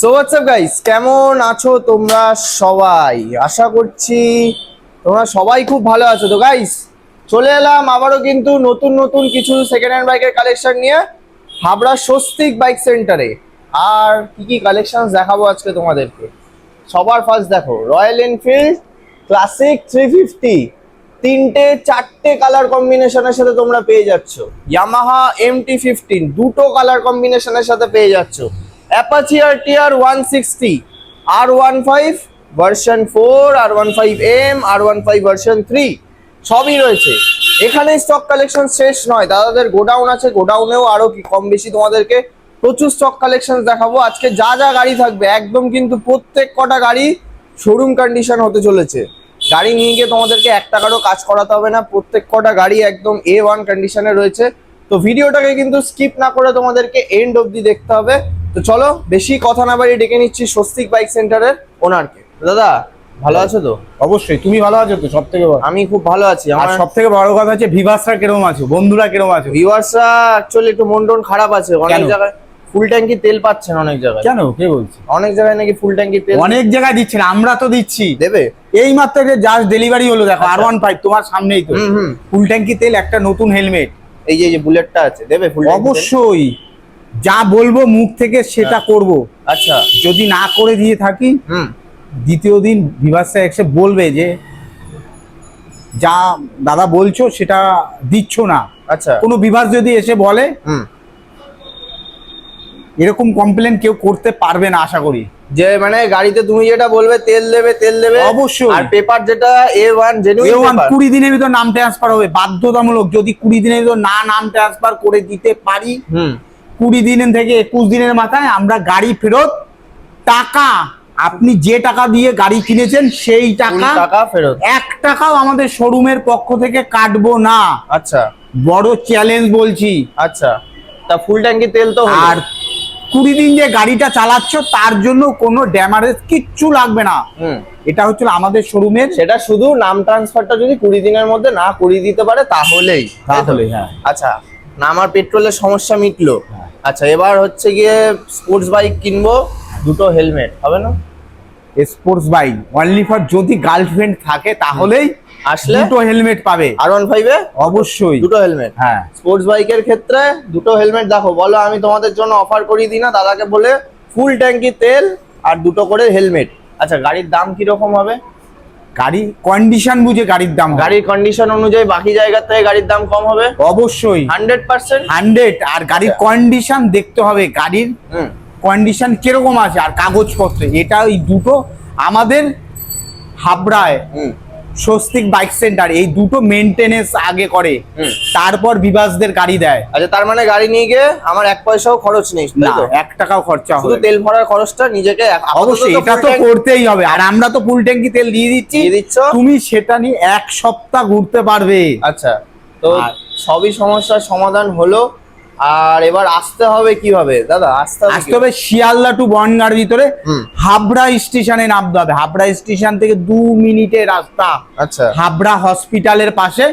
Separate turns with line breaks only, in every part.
So WhatsApp guys কেমন আছো তোমরা সবাই? আশা করছি তোমরা সবাই খুব ভালো আছো। তো গাইস চলে এলাম আবারও কিন্তু নতুন নতুন কিছু সেকেন্ড হ্যান্ড বাইকের কালেকশন নিয়ে হাবড়া স্বস্তিক বাইক সেন্টারে আর কি কি কালেকশন দেখাবো আজকে তোমাদেরকে? সবার ফার্স্ট দেখো Royal Enfield Classic three fifty তিনটে, চারটে কালার কম্বিনেশনের সাথে তোমরা পেয়ে যাচ্ছ। ইয়ামাহা এম টি ফিফটিন দুটো কালার কম্বিনেশনের সাথে পেয়ে যাচ্ছ। Apache R TR one sixty R one five version four R one five M R one five version three সবই রয়েছে। এখানে স্টক কালেকশন শেষ নয়। দাদাদের গোডাউন আছে, গোডাউনেও আরও কি কম বেশি তোমাদেরকে প্রচুর স্টক কালেকশন দেখাবো। আজকে যা যা গাড়ি থাকবে, একদম কিন্তু প্রত্যেক কটা গাড়ি শোরুম কন্ডিশন হতে চলেছে। গাড়ি নিয়ে গিয়ে তোমাদেরকে এক টাকারও কাজ করাতে হবে না। প্রত্যেক কটা গাড়ি একদম এ ওয়ান কন্ডিশনে রয়েছে। তো ভিডিওটাকে কিন্তু স্কিপ না করে তোমাদেরকে এন্ড অবধি দেখতে হবে। তো চলো বেশি কথা না বাড়ি ডেকে নিচ্ছি স্বস্তিক বাইক সেন্টারের ওনারকে। দাদা ভালো আছো তো?
অবশ্যই তুমি ভালো আছো তো সব থেকে
আমি খুব ভালো আছি।
আর
আমার
সব থেকে বড় কথা হচ্ছে ভিভাসরা কীরকম আছো? বন্ধুরা কীরকম আছো?
ভিউয়ার্সরা অ্যাকচুয়ালি একটু মন টন খারাপ আছে। অনেক জায়গায় ফুল ট্যাঙ্কি তেল পাচ্ছেন অনেক জায়গায়।
কেন? কে বলছে?
অনেক জায়গায় নাকি ফুল ট্যাঙ্কি তেল
অনেক জায়গায় দিচ্ছে না আমরা তো দিচ্ছি।
দেবে?
এই মাত্র জাস্ট ডেলিভারি হলো দেখো আর ওয়ান ফাইভ তোমার সামনেই তো। ফুল ট্যাঙ্কি তেল একটা নতুন হেলমেট
এই যে এই যে বুলেটটা আছে দেবে ফুল
অবশ্যই। যা বলব মুখ থেকে সেটা
হ্যাঁ।
করব।
আচ্ছা।
যদি না করে দিয়ে থাকি দ্বিতীয় দিন ভিভাসরা এসে বলবে যে যা দাদা বলছো সেটা দিচ্ছ না।
আচ্ছা।
কোনো বিভাস যদি এসে বলে এরকম কমপ্লেন কেউ করতে পারবে না আশা করি।
যে মানে গাড়িতে তুমি যেটা বলবে তেল দেবে তেল দেবে
অবশ্যই।
আর পেপার যেটা A one
a
genuine
one কুড়ি দিনের ভিতর নাম ট্রান্সফার হবে। বাধ্যতামূলক যদি কুড়ি দিনের ভিতর না নাম ট্রান্সফার করে দিতে পারি
হুম।
কুড়ি দিন থেকে একুশ দিনের মাথায় আমরা গাড়ি ফেরত টাকা আপনি যে টাকা দিয়ে গাড়ি কিনেছেন সেই টাকা
টাকা ফেরত।
এক টাকাও আমাদের শোরুমের পক্ষ থেকে কাটবো না।
আচ্ছা।
বড় চ্যালেঞ্জ বলছি।
আচ্ছা। তা ফুল ট্যাঙ্কি তেল তো
আর কুড়ি দিন যে গাড়িটা চালাচ্ছ তার জন্য কোনো ড্যামারেজ কিচ্ছু লাগবে না। এটা হচ্ছে আমাদের শোরুমের
সেটা শুধু নাম ট্রান্সফারটা যদি কুড়ি দিনের মধ্যে না করিয়ে দিতে পারে তাহলেই?
তাহলেই, হ্যাঁ।
আচ্ছা। না আমার পেট্রোলের সমস্যা মিটলো।
হ্যাঁ।
আচ্ছা এবার হচ্ছে গিয়ে স্পোর্টস বাইক কিনবো দুটো হেলমেট হবে না?
স্পোর্টস বাইক অনলি ফর যদি গার্লফ্রেন্ড থাকে তাহলেই
আসলে
দুটো হেলমেট পাবে।
আর ওয়ান ফাইভে
অবশ্যই।
দুটো হেলমেট
হ্যাঁ।
স্পোর্টস বাইকের ক্ষেত্রে দুটো হেলমেট দেখো বলো আমি তোমাদের জন্য অফার করিয়ে দিই না দাদাকে বলে ফুল ট্যাঙ্কি তেল আর দুটো করে হেলমেট আচ্ছা গাড়ির দাম কীরকম হবে?
গাড়ি কন্ডিশন বুঝে গাড়ির দাম
গাড়ির কন্ডিশন অনুযায়ী বাকি জায়গার থেকে গাড়ির দাম কম হবে?
অবশ্যই।
হান্ড্রেড পার্সেন্ট
হান্ড্রেড আর গাড়ির
আচ্ছা।
কন্ডিশন দেখতে হবে গাড়ির কন্ডিশন কীরকম আছে আর কাগজপত্র এটা ওই দুটো আমাদের হাবড়ায় স্বস্তিক বাইক সেন্টার এই দুটো মেনটেনেন্স আগে করে। তারপর বিভাসদের গাড়ি দেয়।
আচ্ছা তার মানে গাড়ি নিয়ে গিয়ে আমার এক পয়সাও খরচ নেই
না এক টাকাও খরচা
শুধু তেল ভরার খরচটা নিজেকে
অবশ্যই এটা তো করতেই হবে। আর আমরা তো ফুল ট্যাঙ্কি তেল দিয়ে দিচ্ছি।
দিচ্ছ।
তুমি সেটা নিয়ে এক সপ্তাহ ঘুরতে পারবে।
আচ্ছা তো সবই সমস্যার সমাধান হলো। আর এবার আসতে হবে কীভাবে? দাদা আসতে হবে
আসতে হবে শিয়ালদা টু বনগার ভিতরে হাবড়া স্টেশনে নামতে হবে। হাবড়া স্টেশন থেকে দু মিনিটের রাস্তা।
আচ্ছা।
হাবড়া হসপিটালের পাশে।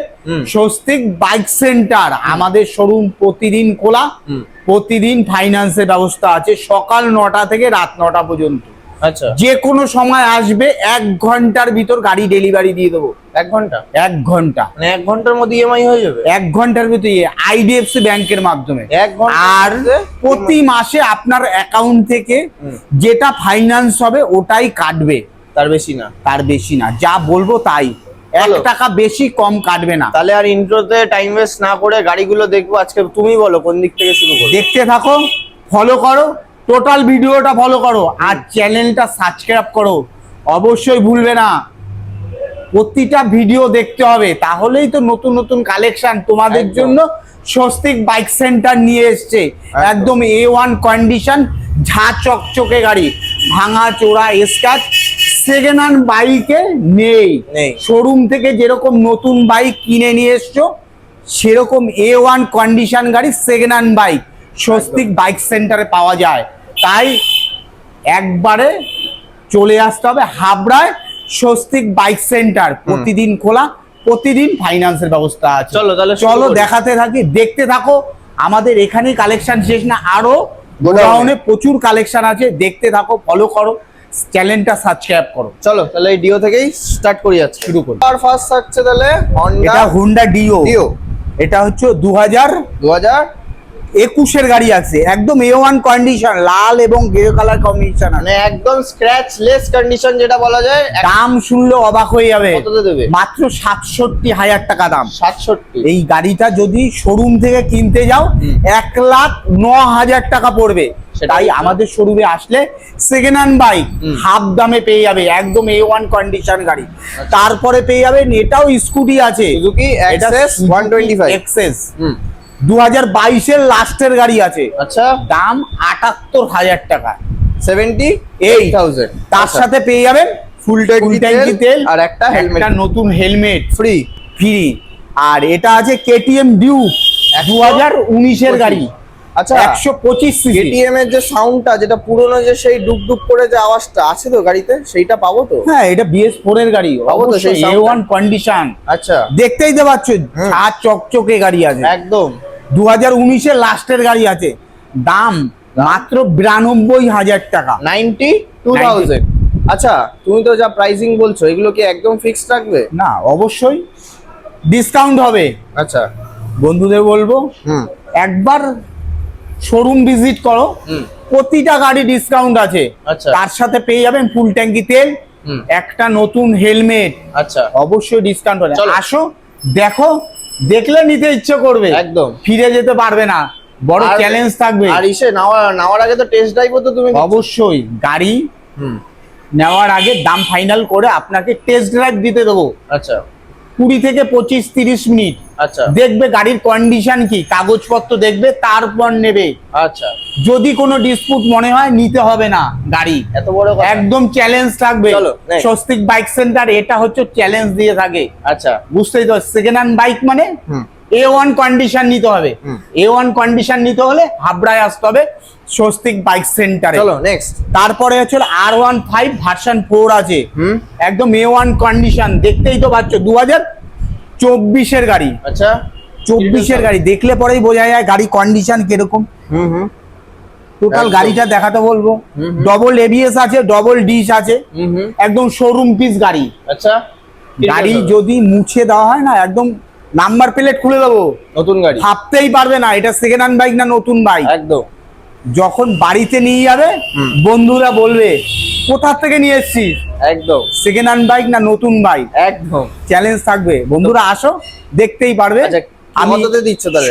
Swastik bike center. আমাদের শোরুম প্রতিদিন খোলা। প্রতিদিন ফাইন্যান্সের ব্যবস্থা আছে। সকাল নটা থেকে রাত নটা পর্যন্ত। যে কোনো সময় আসবে এক ঘণ্টার ভিতর গাড়ি ডেলিভারি দিয়ে দেবো।
এক ঘণ্টা?
এক ঘণ্টা।
মানে এক ঘণ্টার মধ্যে ইএমআই হয়ে যাবে?
এক ঘণ্টার ভিতরে আইডিএফসি ব্যাংকের মাধ্যমে।
এক
আর প্রতি মাসে আপনার অ্যাকাউন্ট থেকে যেটা ফাইন্যান্স হবে ওটাই কাটবে।
তার বেশি না?
তার বেশি না। যা বলব তাই। এক টাকা বেশি কম কাটবে না।
তাহলে আর ইন্ট্রোতে টাইম ওয়েস্ট না করে গাড়িগুলো দেখব। আজকে তুমি বলো কোন দিক থেকে শুরু করো
দেখতে থাকো ফলো করো। টোটাল ভিডিওটা ফলো করো আর চ্যানেলটা সাবস্ক্রাইব করো। অবশ্যই ভুলবে না। প্রতিটা ভিডিও দেখতে হবে। তাহলেই তো নতুন নতুন কালেকশন তোমাদের জন্য স্বস্তিক বাইক সেন্টার নিয়ে এসছে। একদম। এ ওয়ান কন্ডিশন ঝা চকচকে গাড়ি ভাঙা চোরা স্ক্যাচ সেকেন্ড হ্যান্ড বাইকে নেই।
নেই।
শোরুম থেকে যেরকম নতুন বাইক কিনে নিয়ে এসছো সেরকম এ ওয়ান কন্ডিশন গাড়ি second hand bike Swastik bike সেন্টারে পাওয়া যায়। তাই একবারে চলে আসতে হবে হাবড়ায় স্বস্তিক বাইক সেন্টার। প্রতিদিন খোলা প্রতিদিন ফাইন্যান্সের ব্যবস্থা আছে।
চলো, তাহলে
চলো দেখাতে থাকি দেখতে থাকো আমাদের এখানেই কালেকশন শেষ না আরও গোডাউনে। প্রচুর কালেকশন আছে দেখতে থাকো ফলো করো চ্যানেলটা সাবস্ক্রাইব করো।
চলো তাহলে এই ডিও থেকেই স্টার্ট করি যাচ্ছে
শুরু করি।
আর ফার্স্ট থাকছে তাহলে হন্ডা
এটা হুন্ডা ডিও
ডিও
এটা হচ্ছে দু হাজার
দু হাজার
একুশের গাড়ি আছে একদম এ ওয়ান কন্ডিশন লাল এবং গ্রে কালার কম্বিনেশন
মানে একদম স্ক্র্যাচ লেস কন্ডিশন যেটা বলা যায়
দাম শুনলে অবাক হয়ে যাবে। মাত্র সাতষট্টি হাজার টাকা দাম।
সাতষট্টি।
এই গাড়িটা যদি শোরুম থেকে কিনতে যাও এক লাখ ন হাজার টাকা পড়বে। তাই আমাদের শোরুমে আসলে সেকেন্ড হ্যান্ড বাইক হাফ দামে পেয়ে যাবে একদম এ ওয়ান কন্ডিশন গাড়ি। তারপরে পেয়ে যাবেন এটাও স্কুটি আছে।
Access one twenty five
Access দু হাজার বাইশের লাস্টের গাড়ি আছে।
আচ্ছা।
দাম আটাত্তর হাজার টাকা।
সেভেন্টি এইট থাউজেন্ড
তার সাথে পেয়ে যাবেন
ফুল
ট্যাঙ্কি তেল
আর একটা হেলমেট
নতুন হেলমেট
ফ্রি
ফ্রি আর এটা আছে কেটিএম ডিউ দু হাজার উনিশের গাড়ি।
আচ্ছা।
একশো পঁচিশ
কেটিএম এর যে সাউন্ডটা যেটা পুরনো যে সেই ডুক ডুক করে যে আওয়াজটা আছে তো গাড়িতে? সেইটা পাবো তো?
হ্যাঁ এটা বিএস ফোর এর গাড়ি।
পাবো তো সেই
ওয়ান কন্ডিশন
আচ্ছা।
দেখতেই তো পাচ্ছ চকচকে গাড়ি আছে।
একদম।
দু হাজার উনিশের লাস্টের গাড়ি আছে। দাম মাত্র বিরানব্বই হাজার টাকা।
Ninety two thousand. আচ্ছা তুমি তো যা প্রাইসিং বলছো এগুলো কি একদম ফিক্সড থাকবে
না অবশ্যই। ডিসকাউন্ট হবে।
আচ্ছা।
বন্ধুদের বলব
হুম।
একবার শোরুম ভিজিট করো। প্রতিটা গাড়ি ডিসকাউন্ট আছে।
আচ্ছা।
তার সাথে পেয়ে যাবেন ফুল ট্যাঙ্কি তেল একটা নতুন হেলমেট
আচ্ছা।
অবশ্যই ডিসকাউন্ট হবে। আসো দেখো দেখলে নিতে ইচ্ছে করবে।
একদম।
ফিরে যেতে পারবে না। বড় চ্যালেঞ্জ থাকবে।
আর ইসে নাওয়া নাওয়ার আগে তো টেস্ট ড্রাইভও তো তুমি
অবশ্যই। গাড়ি
হুম।
নেওয়ার আগে দাম ফাইনাল করে আপনাকে টেস্ট ড্রাইভ দিতে দেবো।
আচ্ছা।
কুড়ি থেকে পঁচিশ তিরিশ মিনিট।
আচ্ছা।
দেখবে গাড়ির কন্ডিশন কি কাগজপত্র দেখবে তারপর নেবে।
আচ্ছা।
যদি কোনো ডিসপুট মনে হয় নিতে হবে না গাড়ি।
এত বড়
একদম চ্যালেঞ্জ থাকবে। স্বস্তিক বাইক সেন্টার এটা হচ্ছে চ্যালেঞ্জ দিয়ে থাকে।
আচ্ছা।
বুঝতেই তো সেকেন্ড হ্যান্ড বাইক মানে?
হুম।
এ ওয়ান কন্ডিশন নিতে হবে। এ ওয়ান কন্ডিশন নিতে হলে হাবড়ায় আসতে হবে স্বস্তিক বাইক সেন্টারে
চলো নেক্সট
তারপরে হচ্ছে R one five version four আছে। একদম এ ওয়ান কন্ডিশন দেখতেই তো পাচ্ছ দু হাজার চব্বিশের গাড়ি।
আচ্ছা।
চব্বিশের গাড়ি দেখলে পরেই বোঝা যায় গাড়ি কন্ডিশন কীরকম।
হুম হুম।
টোটাল গাড়িটা দেখাতে বলব। ডবল এবিএস আছে ডবল ডিশ আছে। একদম শোরুম পিস গাড়ি।
আচ্ছা।
গাড়ি যদি মুছে দেওয়া হয় না একদম নাম্বার প্লেট খুলে দেবো।
নতুন গাড়ি।
ভাবতেই পারবে না এটা সেকেন্ড হ্যান্ড বাইক না নতুন বাইক
একদম।
যখন বাড়িতে নিয়ে যাবে। বন্ধুরা বলবে কোথা থেকে নিয়ে এসছিস?
একদম।
সেকেন্ড হ্যান্ড বাইক না নতুন বাইক
একদম।
চ্যালেঞ্জ থাকবে। বন্ধুরা আসো দেখতেই পারবে।
আচ্ছা,
আমি?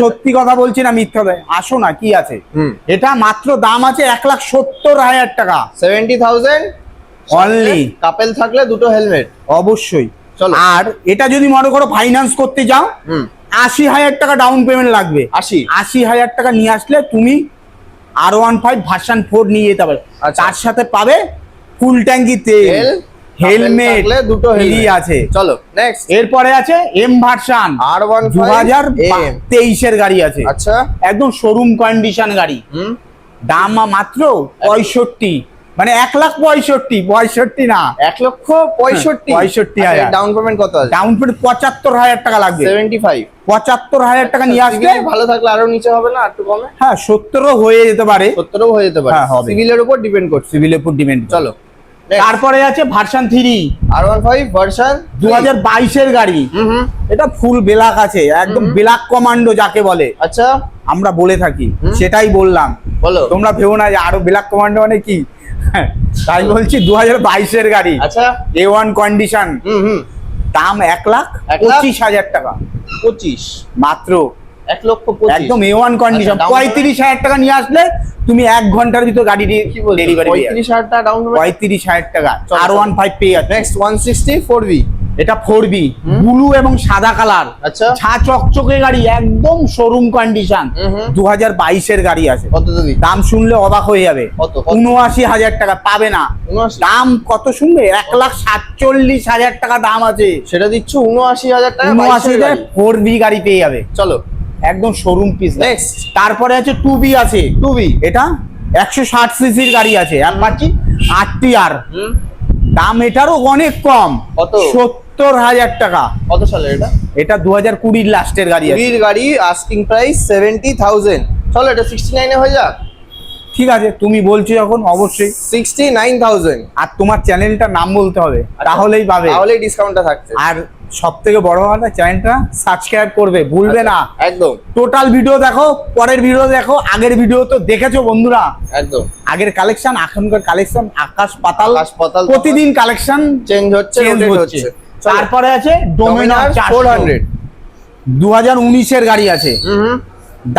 সত্যি কথা বলছি না মিথ্যা। আসো না কি আছে? এটা মাত্র দাম আছে এক লাখ সত্তর হাজার টাকা।
সেভেন্টি থাউজেন্ড
অনলি
কাপেল থাকলে দুটো হেলমেট
অবশ্যই। আর এটা যদি মনে করো ফাইন্যান্স করতে যাও আশি হাজার টাকা ডাউন পেমেন্ট লাগবে।
আশি?
আশি হাজার টাকা নিয়ে আসলে তুমি R one five version four নিয়ে যেতে পারবে
আচ্ছা।
তার সাথে পাবে ফুল ট্যাঙ্কি তেল হেলমেট
দুটো
আছে।
চলো নেক্সট
এরপরে আছে এম ভার্সন
আর ওয়ান
দু হাজার তেইশের গাড়ি আছে।
আচ্ছা।
একদম শোরুম কন্ডিশন গাড়ি। দাম মাত্র পঁয়ষট্টি। মানে এক লাখ পঁয়ষট্টি পঁয়ষট্টি না।
এক লক্ষ পঁয়ষট্টি?
হ্যাঁ, পঁয়ষট্টি হাজার।
ডাউন পেমেন্ট কত আছে?
ডাউন পেমেন্ট পঁচাত্তর হাজার টাকা লাগবে।
সেভেন্টি ফাইভ
পঁচাত্তর হাজার টাকা নিয়ে আসবে
ভালো থাকলে আরও নিচে হবে না একটু কমে?
হ্যাঁ সত্তরও হয়ে যেতে পারে।
সত্তরও হয়ে যেতে পারে।
হ্যাঁ, হবে।
সিভিলের উপর ডিপেন্ড করছে।
সিভিলের উপর ডিপেন্ড
চলো
তারপরে আছে version three
R one five version
দু হাজার বাইশের গাড়ি। এটা ফুল বেলাক আছে একদম বেলাক কমান্ডো যাকে বলে।
আচ্ছা।
আমরা বলে থাকি সেটাই বললাম।
বলো।
তোমরা ভেবো না যে আরও বেলাক কমান্ডো মানে কি? হ্যাঁ, তাই বলছি দু হাজার বাইশের গাড়ি।
আচ্ছা।
এ ওয়ান কন্ডিশন দাম এক লাখ পঁচিশ হাজার টাকা।
পঁচিশ।
মাত্র।
এক লক্ষ
একদম এ ওয়ান কন্ডিশন পঁয়ত্রিশ হাজার টাকা নিয়ে আসলে তুমি এক ঘণ্টার ভিতর গাড়ি ডেলিভারি
পঁয়ত্রিশ হাজার টাকা ডাউন
পঁয়ত্রিশ হাজার টাকা। আর ওয়ান ফাইভ পেয়ে যাচ্ছে।
Next one sixty four B
এটা ফোর বি ব্লু এবং সাদা কালার।
আচ্ছা।
ছা চকচকে গাড়ি একদম শোরুম কন্ডিশন। দু হাজার বাইশের গাড়ি আছে।
কত
দাম শুনলে অবাক হয়ে যাবে? উনআশি হাজার টাকা পাবে না। দাম কত শুনবে? এক লাখ সাতচল্লিশ হাজার টাকা দাম আছে।
সেটা দিচ্ছ উনআশি হাজার টাকা
উনআশি হাজার ফোর বি গাড়ি পেয়ে যাবে।
চলো।
একদম শোরুম পিস. তারপরে আছে টু বি আছে।
টু বি
এটা একশো ষাট সিসির গাড়ি আছে। আর পাচ্ছি আটটি আর
হুম।
দাম এটারও অনেক কম।
কত?
সত্তর হাজার টাকা।
কত সালের এটা?
এটা দু হাজার কুড়ির লাস্টের গাড়ি
কুড়ির গাড়ি আস্কিং প্রাইস সেভেন্টি থাউজেন্ড চলো এটা সিক্সটি নাইনে হয়ে যাক।
ঠিক আছে তুমি বলছো যখন অবশ্যই।
সিক্সটি নাইন থাউজেন্ড
আর তোমার চ্যানেলটার নাম বলতে হবে তাহলেই পাবে।
তাহলেই ডিসকাউন্টটা থাকছে।
আর সব থেকে বড় কথা চ্যানেলটা সাবস্ক্রাইব করবে ভুলবে না।
একদম।
টোটাল ভিডিও দেখো পরের ভিডিও দেখো আগের ভিডিও তো দেখেছ বন্ধুরা?
একদম।
আগের কালেকশন এখনকার কালেকশন আকাশ পাতাল।
পাতাল
প্রতিদিন কালেকশন
চেঞ্জ হচ্ছে
চেঞ্জ হচ্ছে। তারপরে আছে ডোমিনার
ফোর হান্ড্রেড
দু হাজার উনিশের গাড়ি আছে।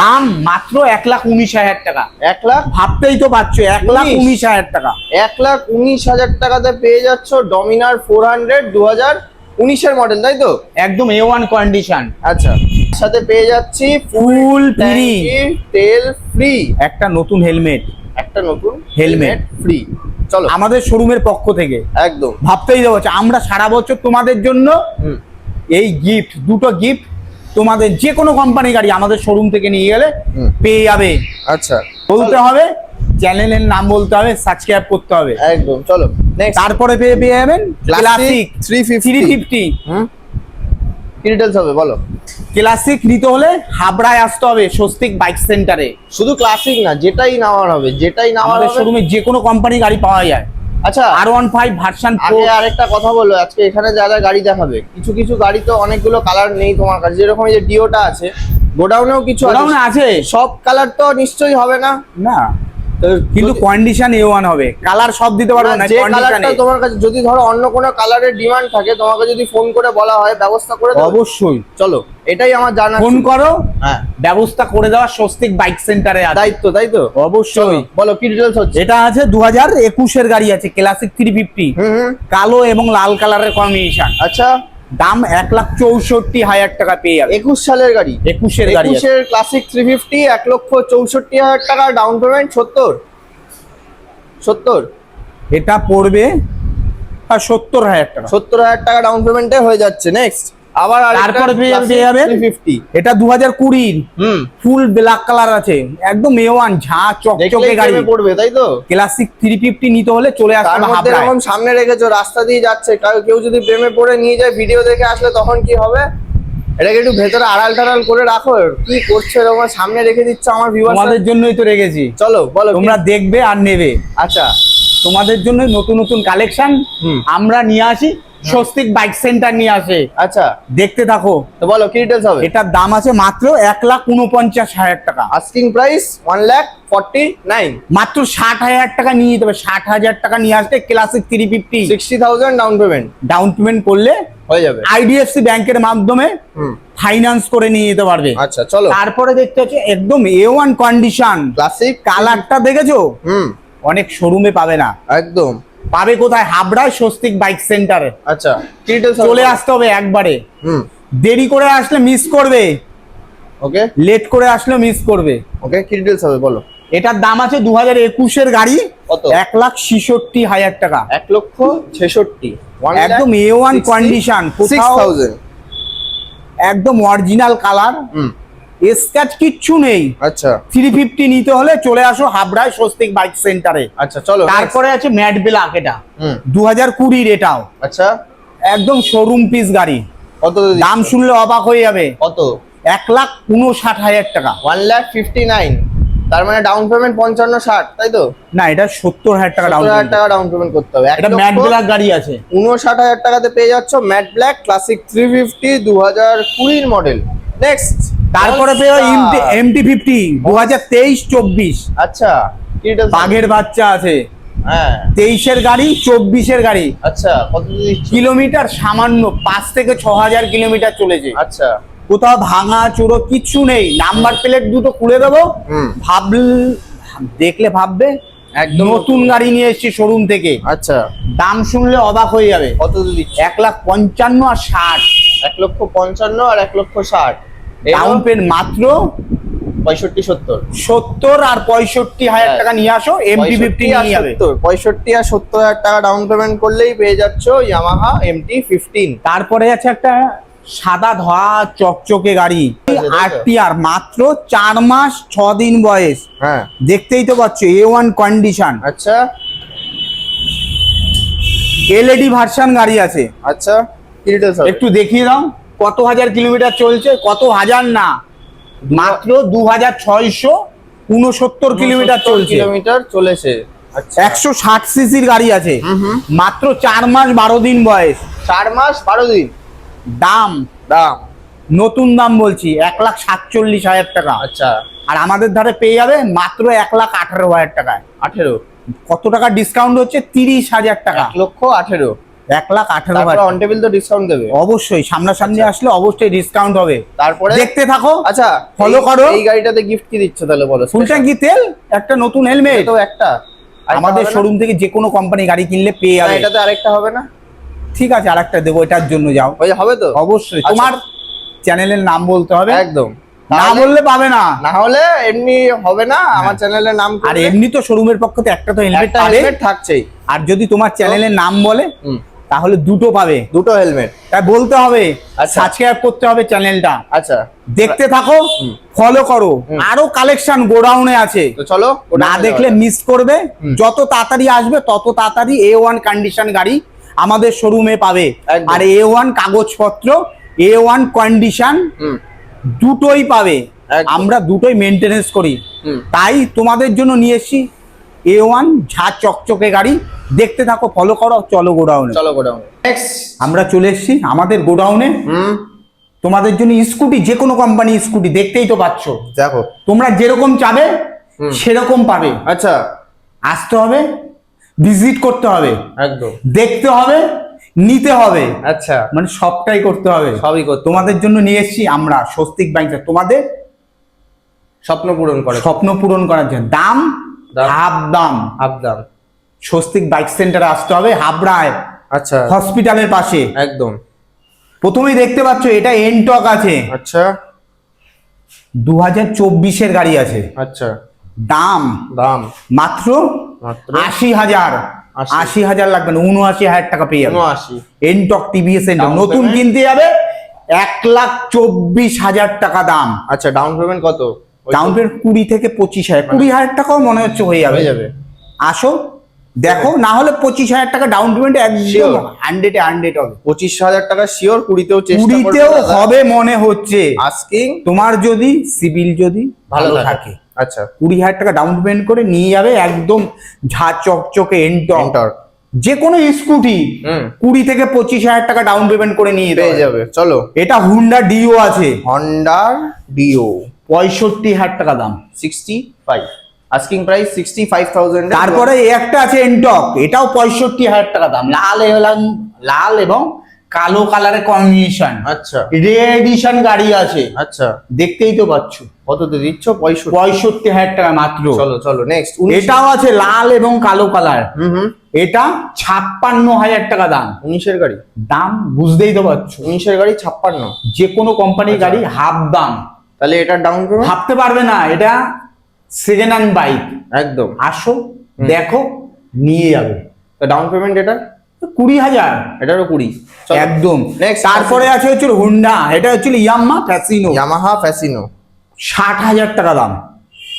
দাম মাত্র এক লাখ উনিশ হাজার টাকা।
এক লাখ?
ভাবতেই তো পারছ এক লাখ?
উনিশ।
হাজার টাকা।
এক লাখ উনিশ হাজার টাকাতে পেয়ে যাচ্ছ ডমিনার ফোর হান্ড্রেড দু হাজার উনিশের মডেল তাই তো?
একদম এ ওয়ান কন্ডিশন
আচ্ছা সাথে পেয়ে যাচ্ছি
ফুল ফ্রি
তেল ফ্রি
একটা নতুন হেলমেট
একটা নতুন
Helmet।
ফ্রি চলো।
আমাদের শোরুমের পক্ষ থেকে।
একদম।
ভাবতেই দেবো আমরা সারা বছর তোমাদের জন্য এই গিফট দুটো গিফট তোমাদের যে কোনো কোম্পানি গাড়ি আমাদের শোরুম থেকে নিয়ে গেলে পেয়ে যাবে।
আচ্ছা।
বলতে হবে চ্যানেলের নাম বলতে হবে সাবস্ক্রাইব করতে হবে।
একদম চলো।
তারপরে পেয়ে পেয়ে যাবেন ক্লাসিক
থ্রি ফিফটি কি ডিটেলস হবে বলো?
ক্লাসিক নিতে হলে হাবড়ায় আসতে হবে স্বস্তিক বাইক সেন্টারে
শুধু ক্লাসিক না যেটাই নেওয়ার হবে যেটাই নেওয়ার হবে।
শোরুমে যে কোনো কোম্পানি গাড়ি পাওয়া যায়।
আচ্ছা।
আর ওয়ান ফাইভ ভার্সান
আগে আরেকটা কথা বলো আজকে এখানে যা যা গাড়ি দেখাবে কিছু কিছু গাড়ি তো অনেকগুলো কালার নেই তোমার কাছে। যেরকম এই যে ডিওটা আছে গোডাউনেও কিছু আছে।
আছে।
সব কালার তো নিশ্চয়ই হবে না?
না। কিন্তু কন্ডিশন এ ওয়ান হবে। কালার সব দিতে পারব
না, যে কালারটা তোমার কাছে যদি ধরো অন্য কোনো কালারের ডিমান্ড থাকে তোমাকে যদি ফোন করে বলা হয় ব্যবস্থা করে
অবশ্যই।
চলো এটাই আমার জানা
ফোন করো
হ্যাঁ।
ব্যবস্থা করে দেওয়া স্বস্তিক বাইক সেন্টারে আছে।
দায়িত্ব তাই তো?
অবশ্যই।
বলো কি ডিটেলস হচ্ছে?
এটা আছে দু হাজার একুশের গাড়ি আছে classic three fifty
hmm hmm.
কালো এবং লাল কালারের কম্বিনেশন
আচ্ছা।
দাম এক লাখ চৌষট্টি হাজার টাকা পেয়ে যাবে।
একুশ সালের গাড়ি।
একুশের গাড়ি
একুশের ক্লাসিক থ্রি ফিফটি এক লক্ষ চৌষট্টি হাজার টাকা ডাউন পেমেন্ট সত্তর। সত্তর।
এটা পড়বে আর সত্তর হাজার টাকা।
সত্তর হাজার টাকা ডাউন পেমেন্টে হয়ে যাচ্ছে। নেক্সট আবার
তারপরে পেয়ে পেয়ে যাবেন? এটা দু হাজার কুড়ির ফুল ব্ল্যাক কালার আছে। একদম ঝা চকচকে গাড়ি।
পড়বে তাই তো?
ক্লাসিক থ্রি ফিফটি নিতে হলে চলে আসবে
এরকম সামনে রেখেছো রাস্তা দিয়ে যাচ্ছে। কেউ যদি প্রেমে পড়ে নিয়ে যায় ভিডিও দেখে আসলে তখন কি হবে? এটাকে একটু ভেতরে আড়াল টাড়াল করে রাখো। কি করছ এরকম সামনে রেখে দিচ্ছ আমার ভিউয়ার
তোমাদের জন্যই তো রেখেছি।
চলো বলো
তোমরা দেখবে আর নেবে।
আচ্ছা।
তোমাদের জন্য নতুন নতুন কালেকশন আমরা নিয়ে আসি। স্বস্তিক বাইক সেন্টার নিয়ে আসে।
আচ্ছা।
দেখতে থাকো।
তো বলো কি ডিটেলস হবে?
এটার দাম আছে মাত্র এক লাখ উনপঞ্চাশ হাজার টাকা।
Asking price one lakh forty nine
মাত্র ষাট হাজার টাকা নিয়ে যেতে হবে। ষাট হাজার টাকা নিয়ে আসলে classic three fifty
sixty thousand down payment
down payment করলে
হয়ে যাবে।
আইডিএফসি ব্যাংকের মাধ্যমে ফাইন্যান্স করে নিয়ে যেতে পারবে।
আচ্ছা চলো।
তারপরে দেখতে হচ্ছে একদম এ ওয়ান কন্ডিশন
ক্লাসিক
কালারটা দেখেছ?
হুম।
অনেক শোরুমে পাবে না।
একদম।
পাবে কোথায়? হাবড়ায় স্বস্তিক বাইক সেন্টারে।
আচ্ছা।
চলে আসতে হবে একবারে।
হুম।
দেরি করে আসলে মিস করবে।
ওকে।
লেট করে আসলে মিস করবে।
ওকে কি ডিটেলস হবে বলো?
এটার দাম আছে দু হাজার একুশের গাড়ি।
কত?
এক লাখ ছিষট্টি হাজার টাকা।
এক লক্ষ ছেষট্টি।
একদম এ ওয়ান কন্ডিশন একদম অরিজিনাল কালার
হুম।
স্ক্যাচ কিচ্ছু নেই।
আচ্ছা।
থ্রি ফিফটি নিতে হলে চলে আসো হাবড়ায় স্বস্তিক বাইক সেন্টারে
আচ্ছা চলো।
তারপরে আছে ম্যাট ব্ল্যাক এটা
হুম।
দু হাজার কুড়ির এটাও।
আচ্ছা।
একদম শোরুম পিস গাড়ি।
কত
দাম শুনলে অবাক হয়ে যাবে।
কত?
এক লাখ উনষাট হাজার টাকা।
ওয়ান লাখ ফিফটি নাইন তার মানে ডাউন পেমেন্ট পঞ্চান্ন ষাট তাই তো?
না এটা সত্তর হাজার টাকা ডাউন
হাজার টাকা ডাউন পেমেন্ট করতে হবে। এক
এটা ম্যাট ব্ল্যাক গাড়ি আছে।
উনষাট হাজার টাকাতে পেয়ে যাচ্ছ matte black classic three fifty দু হাজার কুড়ির মডেল নেক্সট
তারপরে পেয়ে এমটি ফিফটি দু হাজার তেইশ চব্বিশ।
আচ্ছা
বাঘের বাচ্চা আছে।
হ্যাঁ।
তেইশের গাড়ি চব্বিশের গাড়ি।
আচ্ছা
কিলোমিটার সামান্য পাঁচ থেকে ছ হাজার কিলোমিটার চলেছে।
আচ্ছা।
কোথাও ভাঙা চুরো কিচ্ছু নেই। নাম্বার প্লেট দুটো খুলে দেবো। ভাবল দেখলে ভাববে?
একদম
নতুন গাড়ি নিয়ে এসেছি শোরুম থেকে।
আচ্ছা।
দাম শুনলে অবাক হয়ে যাবে।
কত দিচ্ছ
এক লাখ পঞ্চান্ন আর ষাট।
এক লক্ষ পঞ্চান্ন আর এক লক্ষ ষাট।
ডাউন পেমেন্ট মাত্র
পঁয়ষট্টি সত্তর।
সত্তর আর পঁয়ষট্টি হাজার
হ্যাঁ।
টাকা নিয়ে আসো এমটি ফিফটি নিয়ে যাবে।
পঁয়ষট্টি আর সত্তর হাজার টাকা ডাউন পেমেন্ট করলেই পেয়ে যাচ্ছ ইয়ামাহা এমটি ফিফটিন
তারপরে আছে একটা সাদা ধোয়া চকচকে গাড়ি
তাই তো?
আরটিআর মাত্র চার মাস ছ দিন বয়স।
হ্যাঁ।
দেখতেই তো পাচ্ছ এ ওয়ান কন্ডিশন
আচ্ছা।
এলইডি ভার্সন গাড়ি আছে।
আচ্ছা
একটু দেখিয়ে দাও। কত হাজার কিলোমিটার চলছে কত হাজার না মাত্র দু হাজার ছয়শো উনসত্তর কিলোমিটার চলছে।
কিলোমিটার চলেছে। আচ্ছা।
একশো ষাট সিসির গাড়ি আছে মাত্র চার মাস বারো দিন বয়স।
চার মাস বারো দিন।
দাম?
দাম।
নতুন দাম বলছি এক লাখ সাতচল্লিশ হাজার টাকা।
আচ্ছা।
আর আমাদের ধারে পেয়ে যাবে মাত্র এক লাখ আঠারো হাজার টাকায়।
আঠেরো।
কত টাকা ডিসকাউন্ট হচ্ছে? তিরিশ হাজার টাকা।
লক্ষ আঠেরো।
এক লাখ আঠারো হাজার
অন টেবিল তো ডিসকাউন্ট দেবে।
অবশ্যই সামনাসামনি আসলে অবশ্যই ডিসকাউন্ট হবে।
তারপরে?
দেখতে থাকো
আচ্ছা এই-
করো।
এই গাড়িটাতে গিফট কি দিচ্ছ তাহলে বলো?
ফুল ট্যাঙ্কি তেল? একটা নতুন হেলমেট
তো একটা।
আমাদের শোরুম থেকে যে কোনো কোম্পানি গাড়ি কিনলে পেয়ে যাবে।
এটাতে আরেকটা হবে না?
ঠিক আছে আরেকটা দেবো এটার জন্য যাও।
ওই হবে তো?
অবশ্যই।
আচ্ছা।
তোমার চ্যানেলের নাম বলতে হবে।
একদম।
না বললে পাবে না।
না হলে এমনি হবে না আমার চ্যানেলের নাম
আর এমনি তো শোরুমের পক্ষ থেকে একটা তো হেলমেট
থাকছেই।
আর যদি তোমার চ্যানেলের নাম বলে
হুম,
তাহলে দুটো পাবে।
দুটো হেলমেট
তাই বলতে হবে
আচ্ছা।
সাবস্ক্রাইব করতে হবে চ্যানেলটা
আচ্ছা।
দেখতে থাকো ফলো করো। আরও কালেকশন গোডাউনে আছে।
চলো
না দেখলে মিস করবে। যত তাড়াতাড়ি আসবে তত তাড়াতাড়ি এ ওয়ান কন্ডিশন গাড়ি আমাদের শোরুমে পাবে। আর এ ওয়ান কাগজপত্র এ ওয়ান কন্ডিশন দুটোই পাবে। আমরা দুটোই মেনটেনেন্স করি। তাই তোমাদের জন্য নিয়ে এসছি এ ওয়ান ঝা চকচকে গাড়ি। দেখতে থাকো ফলো করো চলো গোডাউনে।
চলো গোডাউন। নেক্সট
আমরা চলে এসেছি আমাদের গোডাউনে। তোমাদের জন্য স্কুটি যে কোনো কোম্পানি স্কুটি দেখতেই তো পাচ্ছ।
দেখো।
তোমরা যেরকম চাবে সেরকম পাবে।
আচ্ছা।
আসতে হবে ভিজিট করতে হবে।
একদম।
দেখতে হবে নিতে হবে।
আচ্ছা।
মানে সবটাই করতে হবে।
সবই করতে
তোমাদের জন্য নিয়ে এসেছি আমরা স্বস্তিক ব্যাংক তোমাদের
স্বপ্ন পূরণ করে
স্বপ্ন পূরণ করার জন্য। দাম
দাম।
হাফ দাম
আবদাম
স্বস্তিক বাইক সেন্টারে আসতে হবে হাবড়ায়।
আচ্ছা।
হসপিটালের পাশে।
একদম।
প্রথমেই দেখতে পাচ্ছ এটা এনটক আছে।
আচ্ছা।
দু হাজার চব্বিশের গাড়ি আছে।
আচ্ছা।
দাম।
দাম।
মাত্র আশি হাজার
আশি।
হাজার লাগবে না উনআশি হাজার টাকা পেয়ে যাবে। এনটক টিভিএস এনটক নতুন কিনতে যাবে এক লাখ চব্বিশ হাজার টাকা দাম।
আচ্ছা ডাউন পেমেন্ট কত?
ডাউন পেমেন্ট কুড়ি থেকে পঁচিশ হাজার। কুড়ি হাজার টাকাও মনে হচ্ছে হয়ে যাবে। আসো দেখো না হলে পঁচিশ হাজার টাকা ডাউন পেমেন্ট একদম. হান্ড্রেডে হান্ড্রেড হবে।
পঁচিশ হাজার টাকা শিওর কুড়িতেও
কুড়িতেও হবে মনে হচ্ছে।
আস্কিং
তোমার যদি সিভিল যদি
ভালো থাকে। আচ্ছা।
কুড়ি হাজার টাকা ডাউন পেমেন্ট করে নিয়ে যাবে একদম ঝা চকচকে
এন্টার
যে কোনো স্কুটি কুড়ি থেকে পঁচিশ হাজার টাকা ডাউন পেমেন্ট করে নিয়ে
পেয়ে
যাবে।
চলো।
এটা হুন্ডা ডিও আছে।
হন্ডার ডিও
পঁয়ষট্টি হাজার টাকা দাম।
Sixty five asking price sixty five thousand
তারপরে একটা আছে এন্টক এটাও পঁয়ষট্টি হাজার টাকা দাম। লাল এবং লাল এবং কালো কালারের কম্বিনেশন
আচ্ছা।
রেডিশন গাড়ি আছে।
আচ্ছা।
দেখতেই তো পাচ্ছ।
কততে দিচ্ছ? পঁয়ষট্টি।
পঁয়ষট্টি হাজার টাকা মাত্র।
চলো চলো নেক্সট
এটাও আছে লাল এবং কালো কালার
হুম হুম।
এটা ছাপ্পান্ন হাজার টাকা দাম।
উনিশের গাড়ি।
দাম বুঝতেই তো পারছ
উনিশের গাড়ি ছাপ্পান্ন।
যে কোনো কোম্পানির গাড়ি হাফ দাম।
তাহলে এটা ডাউন পেমেন্ট
ভাবতে পারবে না এটা সেকেন্ড হ্যান্ড বাইক
একদম।
আসো দেখো নিয়ে যাবে।
তো ডাউন পেমেন্ট এটা?
কুড়ি হাজার।
এটারও কুড়ি।
একদম। তারপরে আছে হচ্ছে হুন্ডা এটা হচ্ছে ইয়াম্মা ফ্যাসিনো
ইয়ামাহা ফ্যাসিনো
ষাট হাজার টাকা দাম।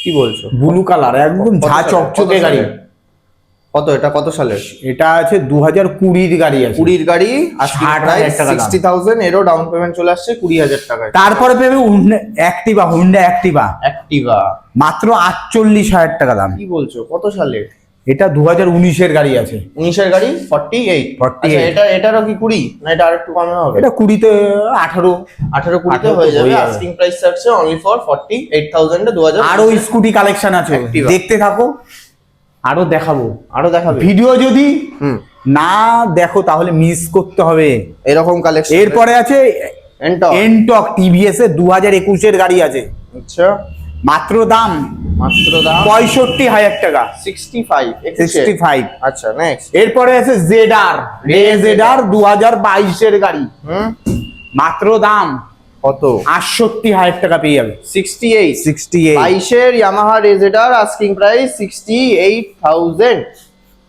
কি বলছো?
ব্লু কালার একদম ঝা চকচকে গাড়ি?
কত? এটা কত সালের?
এটা আছে দু হাজার কুড়ির গাড়ি আছে।
কুড়ির গাড়ি
টাকা
সিক্সটি থাউজেন্ড এরও ডাউন পেমেন্ট চলে আসছে কুড়ি হাজার টাকায়।
তারপরে পেবে অ্যাক্টিভা হুন্ডা অ্যাক্টিভা
অ্যাক্টিভা
মাত্র আটচল্লিশ হাজার টাকা দাম।
কি বলছো? কত সালের
এটা দু হাজার উনিশের গাড়ি আছে।
উনিশের গাড়ি? ফর্টি এইট
48
এটা এটারও কি কুড়ি? না এটা আরেকটু কমে হবে?
এটা কুড়িতে আঠারো।
আঠারো কুড়িতে হয়ে যাবে। আস্কিং প্রাইস থাকছে only for forty eight thousand দু হাজার
আরও স্কুটি কালেকশন আছে। দেখতে থাকো। আরও দেখাবো
আরও দেখাবে।
ভিডিও যদি
হুম।
না দেখো তাহলে মিস করতে হবে।
এরকম কালেকশন
এরপরে আছে
এন্টক
এনটক টিভিএস এর দু হাজার একুশের গাড়ি আছে।
আচ্ছা।
মাত্র দাম
মাত্র দাম।
পঁয়ষট্টি হাজার টাকা।
সিক্সটি ফাইভ
সিক্সটি ফাইভ
আচ্ছা নেক্সট
এরপরে আছে জেডার রে জেডার দু হাজার বাইশের গাড়ি।
হুম।
মাত্র দাম
কত?
আটষট্টি হাজার টাকা পেয়ে যাবে।
সিক্সটি এইট
সিক্সটি এইট
বাইশের Yamaha Ray ZR asking price sixty eight thousand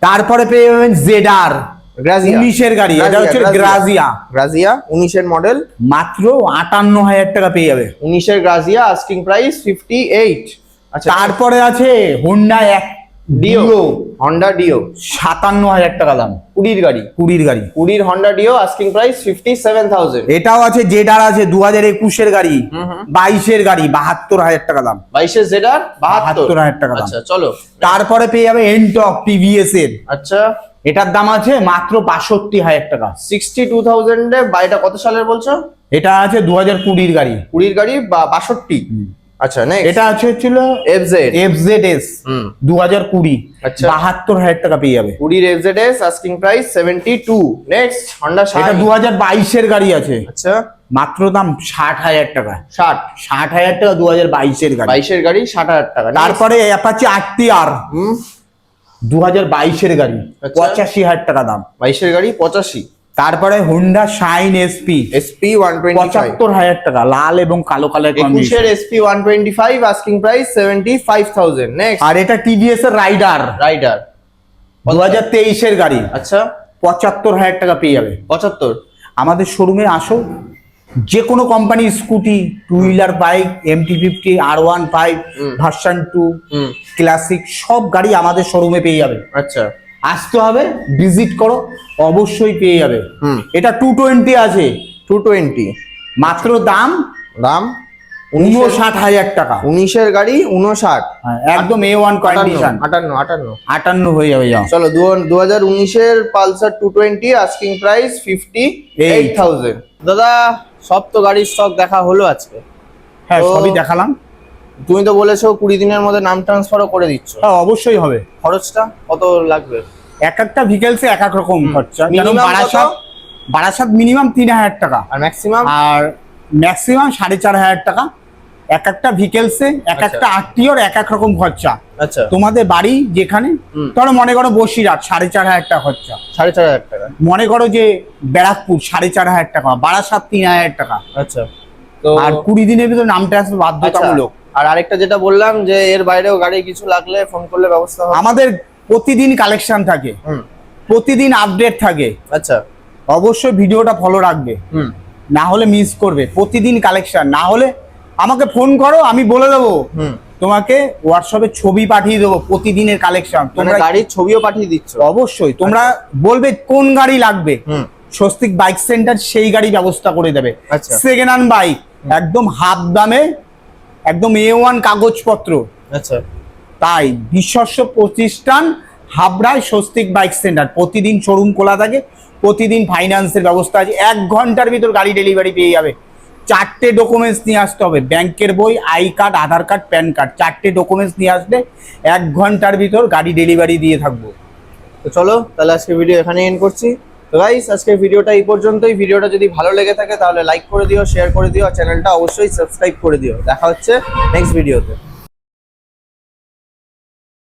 তারপরে পেয়ে যাবেন জেডার
গ্রাজিয়া
উনিশের গাড়ি এটা হচ্ছে গ্রাজিয়া
গ্রাজিয়া উনিশের মডেল
মাত্র আটান্ন হাজার টাকা পেয়ে যাবে।
উনিশের Grazia asking price fifty eight আচ্ছা।
তারপরে আছে Honda
Dio
Dio
Honda Dio
সাতান্ন হাজার টাকা দাম।
কুড়ির গাড়ি।
কুড়ির গাড়ি।
কুড়ির Honda Dio asking price fifty seven thousand
এটাও আছে জেডার আছে দু হাজার একুশের গাড়ি বাইশের গাড়ি বাহাত্তর হাজার টাকা দাম।
বাইশে জেডার বাহাত্তর।
72,000 টাকা
আচ্ছা চলো।
তারপরে পেয়ে যাবে এনটক টিভিএস এর
আচ্ছা।
এটার দাম আছে মাত্র বাষট্টি হাজার টাকা।
সিক্সটি টু থাউজেন্ডে বাড়িটা কত সালের বলছো?
এটা আছে দু হাজার কুড়ির গাড়ি।
কুড়ির গাড়ি বা বাষট্টি? আচ্ছা নেক্সট
এটা আছে হচ্ছিল
F Z
F Z S দু হাজার কুড়ি।
আচ্ছা।
বাহাত্তর হাজার টাকা পেয়ে যাবে।
কুড়ির F Z S asking price seventy two next Honda
এটা দু হাজার বাইশের গাড়ি আছে।
আচ্ছা।
মাত্র দাম ষাট হাজার টাকা।
ষাট।
ষাট হাজার টাকা দু হাজার বাইশের গাড়ি।
বাইশের গাড়ি ষাট হাজার টাকা।
তারপরে অ্যাপাচি আটটি আর।
হুম।
দু হাজার বাইশের গাড়ি।
আচ্ছা।
পঁচাশি হাজার টাকা দাম।
বাইশের গাড়ি পঁচাশি।
তারপরে Honda Shine SP
SP one
পঁচাত্তর হাজার টাকা লাল এবং কালো কালার
একুশের SP one twenty five asking price seventy five thousand next
আর এটা টিভিএস এর রাইডার
রাইডার
দু হাজার তেইশের গাড়ি।
আচ্ছা।
পঁচাত্তর হাজার টাকা পেয়ে যাবে।
পঁচাত্তর।
আমাদের শোরুমে আসো। যে কোনো কোম্পানির scooty two wheeler bike MT fifty R one five version two classic সব গাড়ি আমাদের শোরুমে পেয়ে যাবে।
আচ্ছা।
আসতে হবে ভিজিট করো অবশ্যই পেয়ে যাবে। এটা টু টোয়েন্টি আছে।
টু টোয়েন্টি
মাত্র দাম?
দাম?
উনষাট হাজার টাকা।
উনিশের গাড়ি উনষাট
হ্যাঁ, একদম এ ওয়ান কন্ডিশন
আটান্ন আটান্ন।
আটান্ন হয়ে যাবে
চলো দু হাজার উনিশের Pulsar two twenty asking price fifty eight thousand দাদা সব তো গাড়ির স্টক দেখা হলো আজকে।
হ্যাঁ সবই দেখালাম।
তুমি তো বলেছ কুড়ি দিনের মধ্যে নাম ট্রান্সফারও করে দিচ্ছ।
হ্যাঁ অবশ্যই হবে।
খরচটা কত লাগবে?
এক একটা ভিকেলসে এক এক রকম খরচা। বারাসাত বারাসাত মিনিমাম তিন হাজার টাকা।
আর ম্যাক্সিমাম
আর ম্যাক্সিমাম সাড়ে চার হাজার টাকা। এক একটা ভিকেলসে এক
আচ্ছা।
একটা আটটিওর এক এক রকম খরচা।
আচ্ছা।
তোমাদের বাড়ি যেখানে। ধরো মনে করো বসিরহাট সাড়ে চার হাজার টাকা খরচা।
সাড়ে চার হাজার টাকা।
মনে করো যে ব্যারাকপুর সাড়ে চার হাজার টাকা। বারাসাত তিন হাজার টাকা।
আচ্ছা। তো
আর কুড়ি দিনের ভিতরে নামটা আসবে বাধ্যতামূলক।
আচ্ছা, আর আরেকটা যেটা বললাম যে এর বাইরেও গাড়ি কিছু লাগলে ফোন করলে ব্যবস্থা হবে।
আমাদের প্রতিদিন কালেকশন থাকে। প্রতিদিন আপডেট থাকে।
আচ্ছা।
অবশ্যই ভিডিওটা ফলো রাখবে। না হলে মিস করবে। প্রতিদিন কালেকশন না হলে আমাকে ফোন করো আমি বলে দেবো। তোমাকে হোয়াটসঅ্যাপে ছবি পাঠিয়ে দেবো প্রতিদিনের কালেকশন
মানে
তোমরা
গাড়ির ছবিও পাঠিয়ে দিচ্ছ?
অবশ্যই। তোমরা বলবে কোন গাড়ি লাগবে। স্বস্তিক বাইক সেন্টার সেই গাড়ি ব্যবস্থা করে দেবে। সেকেন্ড হ্যান্ড বাইক একদম হাফ দামে একদম এ ওয়ান কাগজপত্র।
আচ্ছা।
তাই বিশ্বস্ব প্রতিষ্ঠান হাবড়ায় স্বস্তিক বাইক সেন্টার। প্রতিদিন শোরুম খোলা থাকে প্রতিদিন ফাইন্যান্সের ব্যবস্থা আছে। এক ঘণ্টার ভিতর গাড়ি ডেলিভারি পেয়ে যাবে। চারটে ডকুমেন্টস নিয়ে আসতে হবে। ব্যাংকের বই I card Aadhaar card PAN card. চারটে ডকুমেন্টস নিয়ে আসলে এক ঘণ্টার ভিতর গাড়ি ডেলিভারি দিয়ে থাকব।
তো চলো তাহলে আজকে ভিডিও এখানে এন্ড করছি। তো গাইস আজকে ভিডিওটা এই পর্যন্তই। ভিডিওটা যদি ভালো লেগে থাকে, তাহলে লাইক করে দিও শেয়ার করে দিও, আর চ্যানেলটা অবশ্যই সাবস্ক্রাইব করে দিও। দেখা হচ্ছে নেক্সট ভিডিওতে